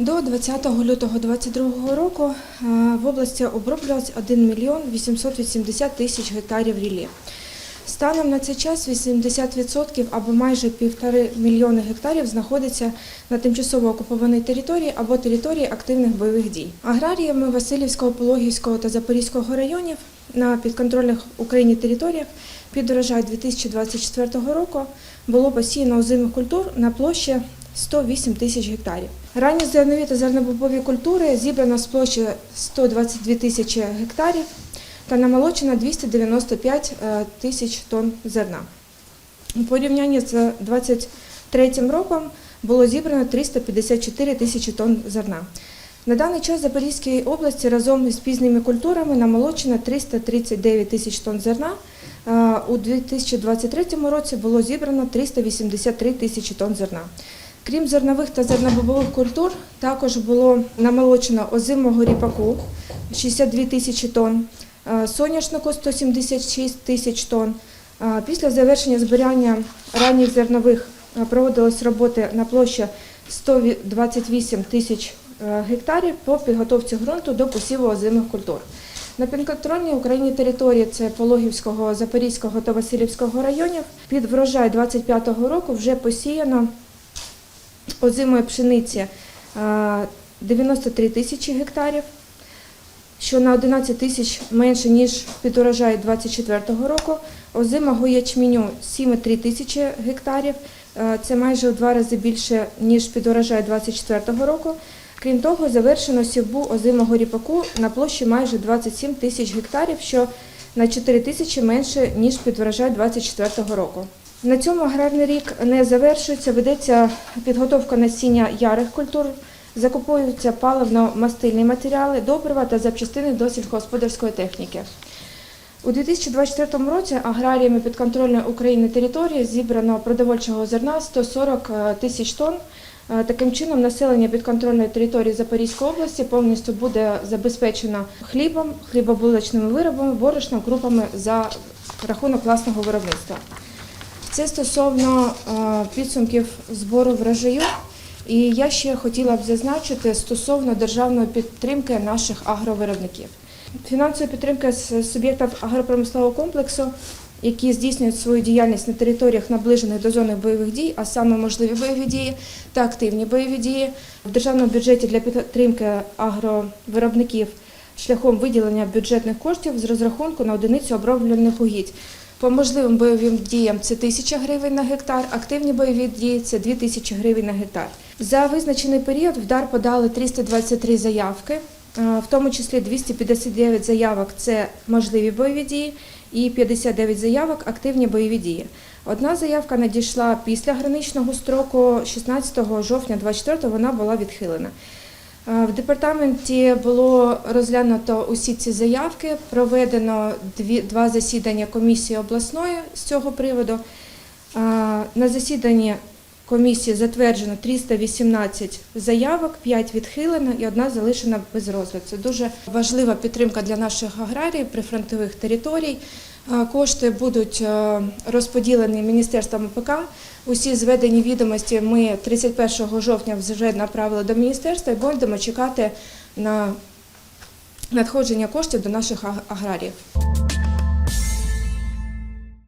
До 20 лютого 2022 року е, в області оброблювалось 1 мільйон 880 тисяч гектарів ріллі. Станом на цей час 80% або майже півтори мільйони гектарів знаходиться на тимчасово окупованій території або території активних бойових дій. Аграріями Васильівського, Пологівського та Запорізького районів на підконтрольних Україні територіях під урожай 2024 року було посіяно озимих культур на площі 108 тисяч гектарів. Ранні зернові та зернобобові культури зібрано з площі 122 тисячі гектарів та намолочено 295 е, тисяч тонн зерна. У порівнянні з 2023 роком було зібрано 354 тисячі тонн зерна. На даний час в Запорізькій області разом із пізними культурами намолочено 339 тисяч тонн зерна. Е, У 2023 році було зібрано 383 тисячі тонн зерна. Крім зернових та зернобобових культур, також було намолочено озимого ріпаку 62 тисячі тонн, е, соняшнику 176 тисяч тонн. Е, Після завершення збирання ранніх зернових е, проводились роботи на площі 128 тисяч гектарів по підготовці ґрунту до посіву озимих культур. На підконтрольній Україні території це Пологівського, Запорізького та Васильівського районів. Під врожай 25-го року вже посіяно озимої пшениці е, 93 тисячі гектарів, що на 11 тисяч менше, ніж під урожай 24-го року. Озимого ячменю 7,3 тисячі гектарів. Е, Це майже у два рази більше, ніж під урожай 24-го року. Крім того, завершено сівбу озимого ріпаку на площі майже 27 тисяч гектарів, що на 4 тисячі менше, ніж під врожай 24-го року. На цьому аграрний рік не завершується, ведеться підготовка насіння ярих культур, закуповуються паливно-мастильні матеріали, добрива та запчастини до сільськогосподарської техніки. У 2024 році аграріями підконтрольної України території зібрано продовольчого зерна 140 тисяч тонн. Е, Таким чином, населення підконтрольної території Запорізької області повністю буде забезпечено хлібом, хлібобулочними виробами, борошном, крупами за рахунок власного виробництва. Це стосовно е, підсумків збору врожаю. І я ще хотіла б зазначити стосовно державної підтримки наших агровиробників. Фінансова підтримка з суб'єктів агропромислового комплексу, які здійснюють свою діяльність на територіях, наближених до зони бойових дій, а саме можливі бойові дії та активні бойові дії. В державному бюджеті для підтримки агровиробників шляхом виділення бюджетних коштів з розрахунку на одиницю оброблених угідь. По можливим бойовим діям це 1000 гривень на гектар, активні бойові дії це 2000 гривень на гектар. За визначений період в дар подали 323 заявки, е, в тому числі 259 заявок це можливі бойові дії і 59 заявок активні бойові дії. Одна заявка надійшла після граничного строку 16 жовтня 24 вона була відхилена. Е, В департаменті було розглянуто усі ці заявки, проведено дві, два засідання комісії обласної з цього приводу. Е, На засіданні комісії затверджено 318 заявок, 5 відхилено і одна залишена без розгляду. Це дуже важлива підтримка для наших аграріїв прифронтових територій. Е, Кошти будуть е, розподілені Міністерством ОПК. Усі зведені відомості ми 31 жовтня вже направили до міністерства і будемо чекати на надходження коштів до наших аграріїв.